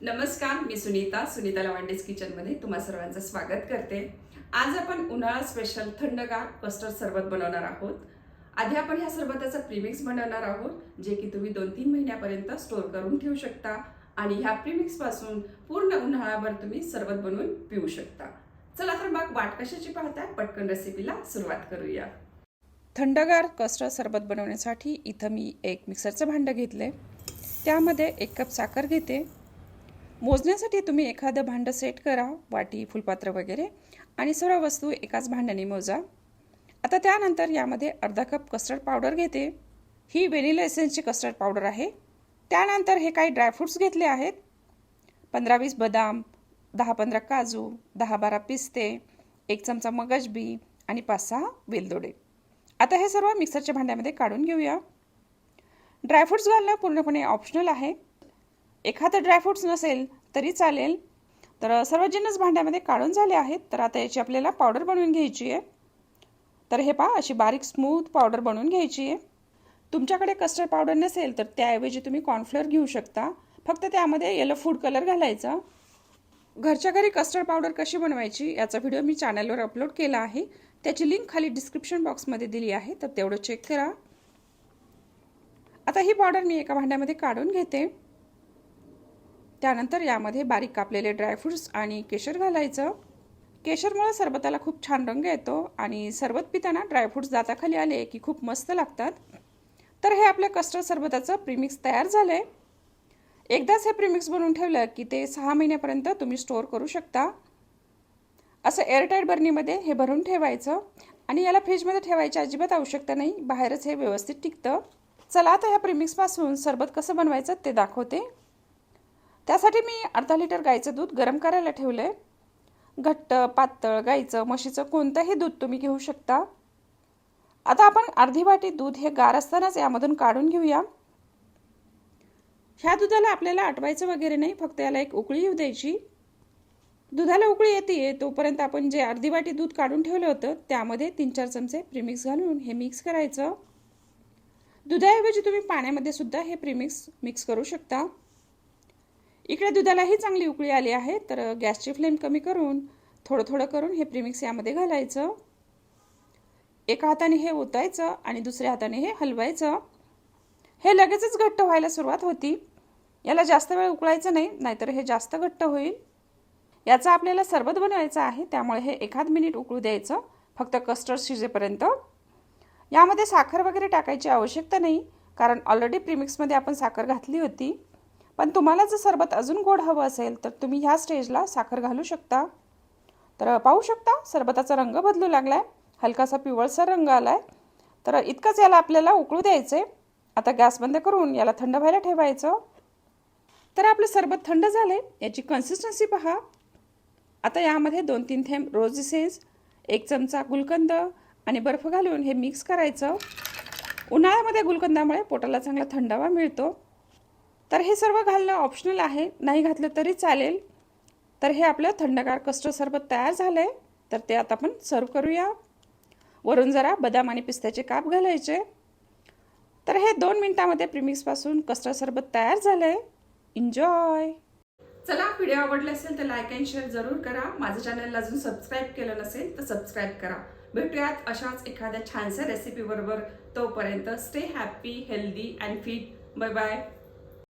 नमस्कार मी सुनीता सुनीता लवांडेज किचनमध्ये तुम्हा सर्वांचं स्वागत करते. आज आपण उन्हाळा स्पेशल थंडगार कस्टर्ड सरबत बनवणार आहोत. आधी आपण ह्या सरबताचं प्रीमिक्स बनवणार आहोत जे की तुम्ही दोन तीन महिन्यापर्यंत स्टोअर करून ठेवू शकता आणि ह्या प्रीमिक्सपासून पूर्ण उन्हाळाभर तुम्ही सरबत बनवून पिऊ शकता. चला तर मग वाट कशाची पाहताय? पटकन रेसिपीला सुरुवात करूया. थंडगार कस्टर्ड सरबत बनवण्यासाठी इथं मी एक मिक्सरचं भांडं घेतले त्यामध्ये एक कप साखर घेते. मोजण्यासाठी तुम्ही एखादं भांडं सेट करा वाटी फुलपात्र वगैरे आणि सर्व वस्तू एकाच भांड्याने मोजा. आता त्यानंतर यामध्ये अर्धा कप कस्टर्ड पावडर घेते. ही व्हेनिला एसेन्सची कस्टर्ड पावडर आहे. त्यानंतर हे काही ड्रायफ्रूट्स घेतले आहेत. पंधरा वीस बदाम दहा पंधरा काजू दहा बारा पिस्ते एक चमचा मगजबी आणि पाच सहा वेलदोडे. आता हे सर्व मिक्सरच्या भांड्यामध्ये काढून घेऊया. ड्रायफ्रूट्स घालणं पूर्णपणे ऑप्शनल आहे. एखादं ड्रायफ्रूट्स नसेल तरी चालेल. तर सर्व जिन्नस भांड्यामध्ये काढून झाले आहेत. तर आता याची आपल्याला पावडर बनवून घ्यायची आहे. तर हे पहा अशी बारीक स्मूथ पावडर बनवून घ्यायची आहे. तुमच्याकडे कस्टर्ड पावडर नसेल तर त्याऐवजी तुम्ही कॉर्नफ्लोअर घेऊ शकता. फक्त त्यामध्ये येलो फूड कलर घालायचा. घरच्या घरी कस्टर्ड पावडर कशी बनवायची याचा व्हिडिओ मी चॅनलवर अपलोड केला आहे. त्याची लिंक खाली डिस्क्रिप्शन बॉक्समध्ये दिली आहे. तर तेवढं चेक करा. आता ही पावडर मी एका भांड्यामध्ये काढून घेते. त्यानंतर यामध्ये बारीक कापलेले ड्रायफ्रूट्स आणि केशर घालायचं. केशरमुळे सरबताला खूप छान रंग येतो आणि सरबत पिताना ड्रायफ्रुट्स दाताखाली आले की खूप मस्त लागतात. तर हे आपल्या कस्टर्ड सरबताचं प्रीमिक्स तयार झालं आहे एकदाच हे प्रीमिक्स बनवून ठेवलं की ते सहा महिन्यापर्यंत तुम्ही स्टोअर करू शकता. असं एअरटाईट बर्नीमध्ये हे भरून ठेवायचं आणि याला फ्रीजमध्ये ठेवायची अजिबात आवश्यकता नाही बाहेरच हे व्यवस्थित टिकतं. चला आता ह्या प्रीमिक्सपासून सरबत कसं बनवायचं ते दाखवते. त्यासाठी मी अर्धा लिटर गाईचं दूध गरम करायला ठेवलं आहे घट्ट पातळ गाईचं म्हशीचं कोणतंही दूध तुम्ही घेऊ शकता. आता आपण अर्धी वाटी दूध हे गार असतानाच यामधून काढून घेऊया. ह्या दुधाला आपल्याला आटवायचं वगैरे नाही फक्त याला एक उकळी येऊ द्यायची. दुधाला उकळी येते तोपर्यंत आपण जे अर्धी वाटी दूध काढून ठेवलं होतं त्यामध्ये तीन चार चमचे प्रीमिक्स घालून हे मिक्स करायचं. दुधाऐवजी तुम्ही पाण्यामध्ये सुद्धा हे प्रीमिक्स मिक्स करू शकता. इकडे दुधालाही चांगली उकळी आली आहे तर गॅसची फ्लेम कमी करून थोडं थोडं करून हे प्रीमिक्स यामध्ये घालायचं. एका हाताने हे ओतायचं आणि दुसऱ्या हाताने हे हलवायचं. हे लगेचच घट्ट व्हायला सुरुवात होती. याला जास्त वेळ उकळायचं नाही नाहीतर हे जास्त घट्ट होईल. याचा आपल्याला सरबत बनवायचा आहे त्यामुळे हे एखाद मिनिट उकळू द्यायचं फक्त कस्टर्ड शिजेपर्यंत. यामध्ये साखर वगैरे टाकायची आवश्यकता नाही कारण ऑलरेडी प्रीमिक्समध्ये आपण साखर घातली होती. पण तुम्हाला जर सरबत अजून गोड हवं असेल तर तुम्ही ह्या स्टेजला साखर घालू शकता. तर पाहू शकता सरबताचा रंग बदलू लागला आहे हलकासा पिवळसर रंग आला आहे तर इतकंच याला आपल्याला उकळू द्यायचं आहे आता गॅस बंद करून याला थंड व्हायला ठेवायचं. तर आपलं सरबत थंड झालं आहे याची कन्सिस्टन्सी पहा. आता यामध्ये दोन तीन थेंब रोज एक चमचा गुलकंद आणि बर्फ घालून हे मिक्स करायचं. उन्हाळ्यामध्ये गुलकंदामुळे पोटाला चांगला थंडावा मिळतो. तर हे सर्व घालणं ऑप्शनल आहे. नाही घातलं तरी चालेल. तर हे आपलं थंडगार कस्टर्ड सरबत तयार झालं आहे तर ते आता आपण सर्व करूया. वरून जरा बदाम आणि पिस्त्याचे काप घालायचे. तर हे दोन मिनिटामध्ये प्रीमिक्सपासून कस्टर्ड सरबत तयार झालं आहे एन्जॉय चला व्हिडिओ आवडला असेल तर लाईक अँड शेअर जरूर करा. माझं चॅनलला अजून सबस्क्राईब केलं नसेल तर सबस्क्राईब करा. भेटूयात अशाच एखाद्या छानशा रेसिपीबरोबर तोपर्यंत stay happy healthy and fit bye bye